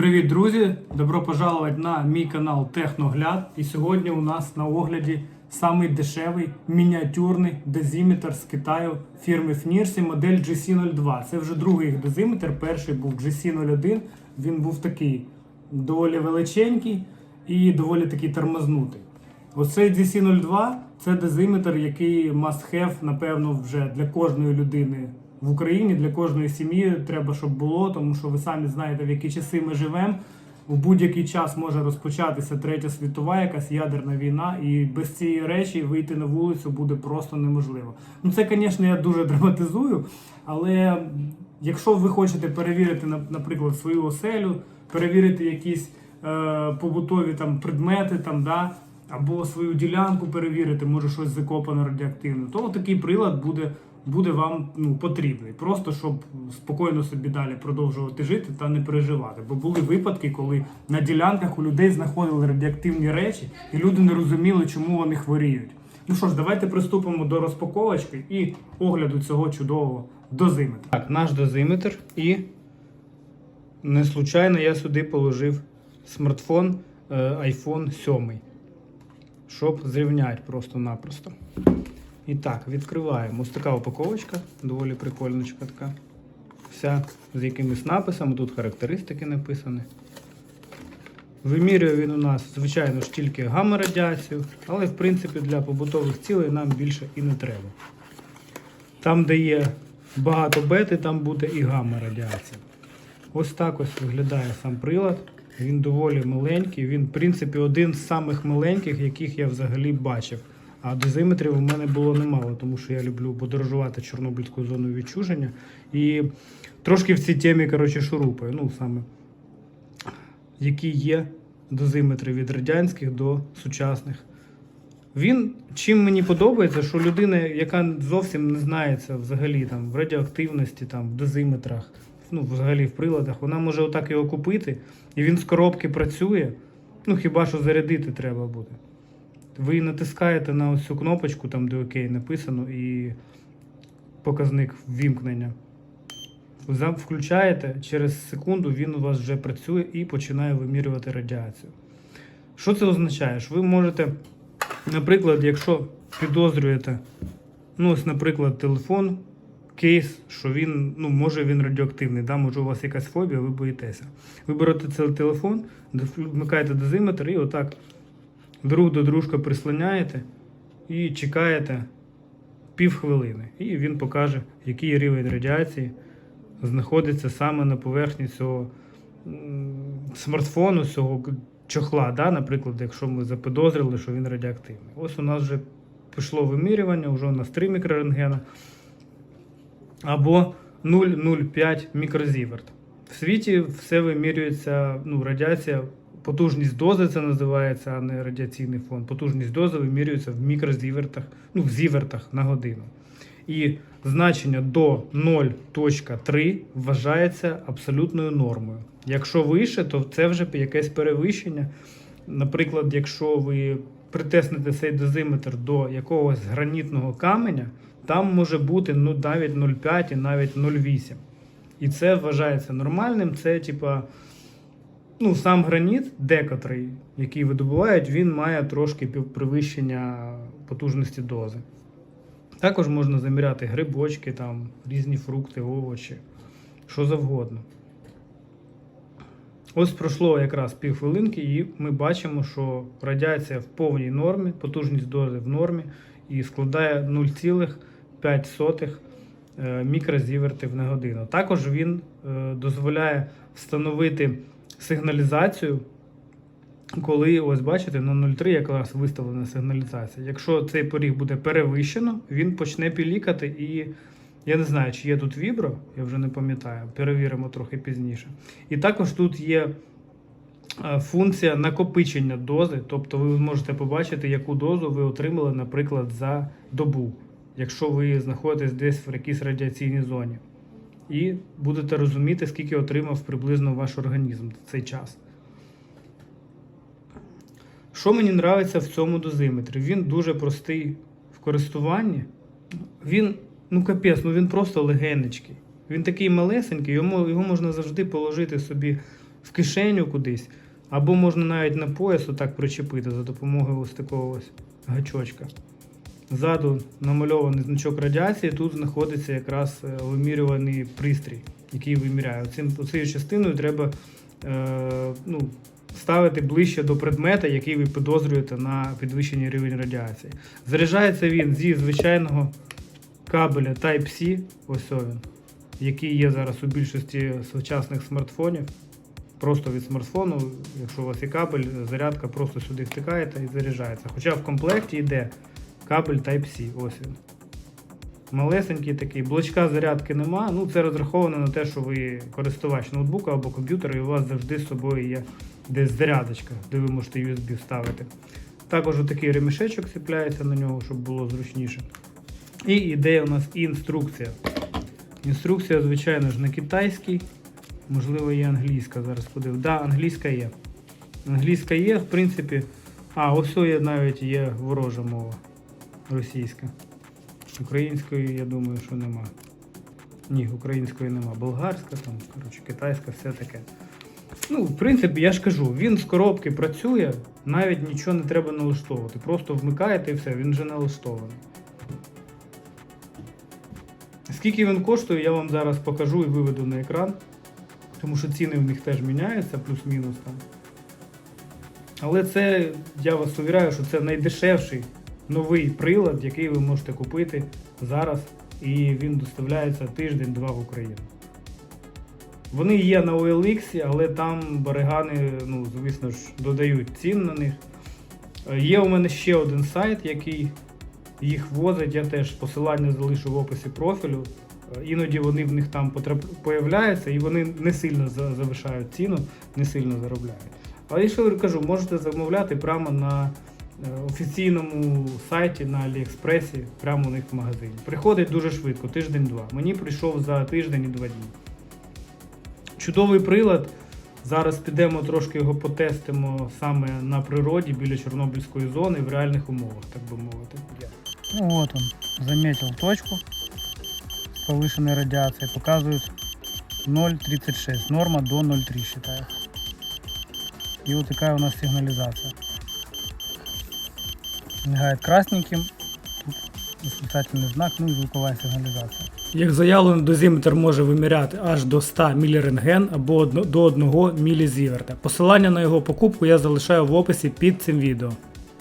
привіт, друзі! Добро пожаловать на мій канал Техногляд. І сьогодні у нас на огляді самий дешевий мініатюрний дозиметр з Китаю фірми Фнірсі модель GC02. Це вже другий їх дозиметр. Перший був GC01. Він був такий доволі величенький і доволі такий тормознутий. Оцей GC02 це дозиметр, який must have, напевно, вже для кожної людини в Україні, для кожної сім'ї треба, щоб було, тому що ви самі знаєте, в які часи ми живемо. У будь-який час може розпочатися третя світова, якась ядерна війна, і без цієї речі вийти на вулицю буде просто неможливо. Ну це, звісно, я дуже драматизую, але якщо ви хочете перевірити, на- наприклад, свою оселю, перевірити якісь е, побутові там предмети, там, да, або свою ділянку перевірити, може щось закопано радіоактивно, то такий прилад буде, буде вам ну, потрібний. Просто щоб спокійно собі далі продовжувати жити та не переживати. Бо були випадки, коли на ділянках у людей знаходили радіоактивні речі, і люди не розуміли, чому вони хворіють. Ну що ж, давайте приступимо до розпаковочки і огляду цього чудового дозиметра. Так, наш дозиметр і не случайно я сюди положив смартфон е, iPhone 7, щоб зрівняти просто-напросто. І так, відкриваємо. Ось така упаковочка, доволі прикольночка така. Вся з якимись написами, тут характеристики написані. Вимірює він у нас, звичайно ж, тільки гамма-радіацію, але в принципі для побутових цілей нам більше і не треба. Там, де є багато бети, там буде і гамма-радіація. Ось так ось виглядає сам прилад. Він доволі маленький. Він, в принципі, один з самих маленьких, яких я взагалі бачив. А дозиметрів у мене було немало, тому що я люблю подорожувати Чорнобильською зоною відчуження. І трошки в цій темі, коротше, шурупаю. Ну, саме, які є дозиметри від радянських до сучасних. Він чим мені подобається, що людина, яка зовсім не знається взагалі там в радіоактивності, там в дозиметрах, ну взагалі в приладах, вона може отак його купити, і він з коробки працює. Ну хіба що зарядити треба буде. Ви натискаєте на ось цю кнопочку, там де ОК написано, і показник ввімкнення. Включаєте, через секунду він у вас вже працює і починає вимірювати радіацію. Що це означає? Ви можете, наприклад, якщо підозрюєте, ну ось, наприклад, телефон, кейс, що він, ну, може він радіоактивний, да? може у вас якась фобія, ви боїтеся. Ви берете цей телефон, вмикаєте дозиметр і отак друг до дружка прислоняєте і чекаєте півхвилини. І він покаже, який рівень радіації знаходиться саме на поверхні цього смартфону, цього чохла. Да? Наприклад, якщо ми запідозрили, що він радіоактивний. Ось у нас вже пішло вимірювання, вже у нас 3 мікрорентгена або 0,05 мікрозіверт. В світі все вимірюється, ну, радіація, потужність дози це називається, а не радіаційний фон. Потужність дози вимірюється в мікрозівертах, ну, в зівертах на годину. І значення до 0.3 вважається абсолютною нормою. Якщо вище, то це вже якесь перевищення. Наприклад, якщо ви притиснете цей дозиметр до якогось гранітного каменя, там може бути ну, навіть 0,5 і навіть 0,8. І це вважається нормальним. Це, типа, ну, сам граніт, декотрий, який видобувають, він має трошки пів- потужності дози. Також можна заміряти грибочки, там, різні фрукти, овочі, що завгодно. Ось пройшло якраз півхвилинки, і ми бачимо, що радіація в повній нормі, потужність дози в нормі і складає 0,5 е, мікрозівертів на годину. Також він е, дозволяє встановити сигналізацію, коли, ось бачите, на 0,3 якраз виставлена сигналізація. Якщо цей поріг буде перевищено, він почне пілікати і. Я не знаю, чи є тут вібро, я вже не пам'ятаю, перевіримо трохи пізніше. І також тут є е, функція накопичення дози, тобто ви можете побачити, яку дозу ви отримали, наприклад, за добу, якщо ви знаходитесь десь в якійсь радіаційній зоні. І будете розуміти, скільки отримав приблизно ваш організм в цей час. Що мені подобається в цьому дозиметрі? Він дуже простий в користуванні. Він, ну капець, ну він просто легенечкий. Він такий малесенький, йому, його можна завжди положити собі в кишеню кудись, або можна навіть на пояс отак причепити за допомогою ось такого ось гачочка. Ззаду намальований значок радіації, тут знаходиться якраз е, вимірюваний пристрій, який виміряє. Цим, цією частиною треба е, ну, ставити ближче до предмета, який ви підозрюєте на підвищений рівень радіації. Заряджається він зі звичайного кабеля Type-C, ось він, який є зараз у більшості сучасних смартфонів. Просто від смартфону, якщо у вас є кабель, зарядка просто сюди втикаєте і заряджається. Хоча в комплекті йде кабель Type-C, ось він. Малесенький такий, блочка зарядки нема. Ну, це розраховано на те, що ви користувач ноутбука або комп'ютера, і у вас завжди з собою є десь зарядочка, де ви можете USB вставити. Також такий ремішечок цепляється на нього, щоб було зручніше. І йде у нас інструкція. Інструкція, звичайно ж, на китайській. Можливо, є англійська зараз подив. Так, да, англійська є. Англійська є, в принципі. А, ось є навіть є ворожа мова російська. Української, я думаю, що нема. Ні, української нема. Болгарська, там, коротше, китайська, все таке. Ну, в принципі, я ж кажу, він з коробки працює, навіть нічого не треба налаштовувати. Просто вмикаєте і все, він вже налаштований. Скільки він коштує, я вам зараз покажу і виведу на екран. Тому що ціни в них теж міняються, плюс-мінус там. Але це, я вас увіряю, що це найдешевший новий прилад, який ви можете купити зараз, і він доставляється тиждень-два в Україну. Вони є на OLX, але там баригани, ну, звісно ж, додають цін на них. Е, Є у мене ще один сайт, який їх возить. Я теж посилання залишу в описі профілю. Е, Іноді вони в них там появляються і вони не сильно за- завишають ціну, не сильно заробляють. Але я ще кажу, можете замовляти прямо на офіційному сайті на Аліекспресі, прямо у них в магазині. Приходить дуже швидко, тиждень-два. Мені прийшов за тиждень і два дні. Чудовий прилад. Зараз підемо трошки його потестимо саме на природі біля Чорнобильської зони в реальних умовах, так би мовити. Ну вот он, заметил точку с радиацией. Показывает 0,36. Норма до 0,3 считается. И вот такая у нас сигнализация. Мигает красненьким. Тут восклицательный знак, ну и звуковая сигнализация. Як заявлено, дозиметр може виміряти аж до 100 мілірентген або до 1 мілізіверта. Посилання на його покупку я залишаю в описі під цим відео.